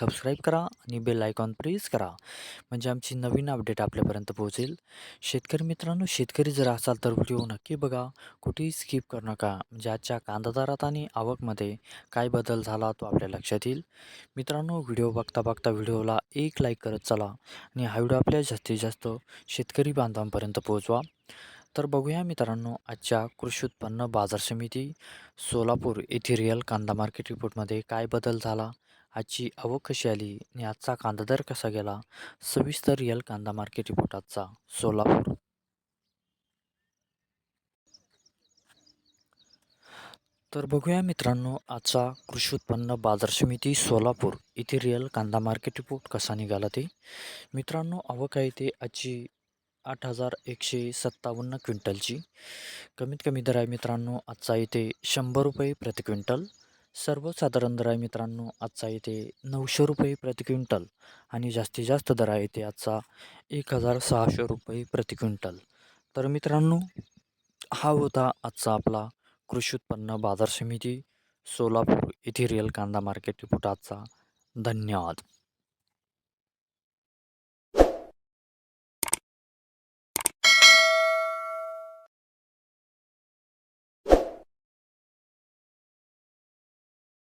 Subscribe करा आणि bell icon press करा. म्हणजे आमची नवीन अपडेट आपल्यापर्यंत पोहोचेल. शेतकरी मित्रांनो शेतकरी जर असाल तर व्हिडिओ नक्की बघा. कुठेही स्किप करू नका. म्हणजे आजच्या कांदादारात आणि आवकमध्ये काय बदल झाला तो आपल्या लक्षात येईल. मित्रांनो व्हिडिओ बघता बघता व्हिडिओला एक लाईक करत चला. आणि हा व्हिडिओ आपल्या जास्तीत जास्त शेतकरी बांधवांपर्यंत पोहोचवा. तर बघूया मित्रांनो आजच्या कृषी उत्पन्न बाजार समिती सोलापूर येथे रिअल कांदा मार्केट रिपोर्टमध्ये काय बदल झाला? आजची आवक कशी आली? आणि आजचा कांदा दर कसा गेला? सविस्तर रिअल कांदा मार्केट रिपोर्ट आजचा सोलापूर. तर बघूया मित्रांनो आजचा कृषी उत्पन्न बाजार समिती सोलापूर येथे रिअल कांदा मार्केट रिपोर्ट कसा निघाला ते? मित्रांनो आवक आहे ते आजची आठ हजार एकशे सत्तावन्न क्विंटलची. कमीत कमी दर आहे मित्रांनो आजचा इथे शंभर रुपये प्रति क्विंटल. सर्वसाधारण दर आहे मित्रांनो आजचा इथे नऊशे रुपये प्रति क्विंटल. आणि जास्तीत जास्त दर आहे इथे आजचा एक हजार सहाशे रुपये प्रति क्विंटल. तर मित्रांनो हा होता आजचा आपला कृषी उत्पन्न बाजार समिती सोलापूर येथे रिअल कांदा मार्केट रिपोर्ट आजचा. धन्यवाद.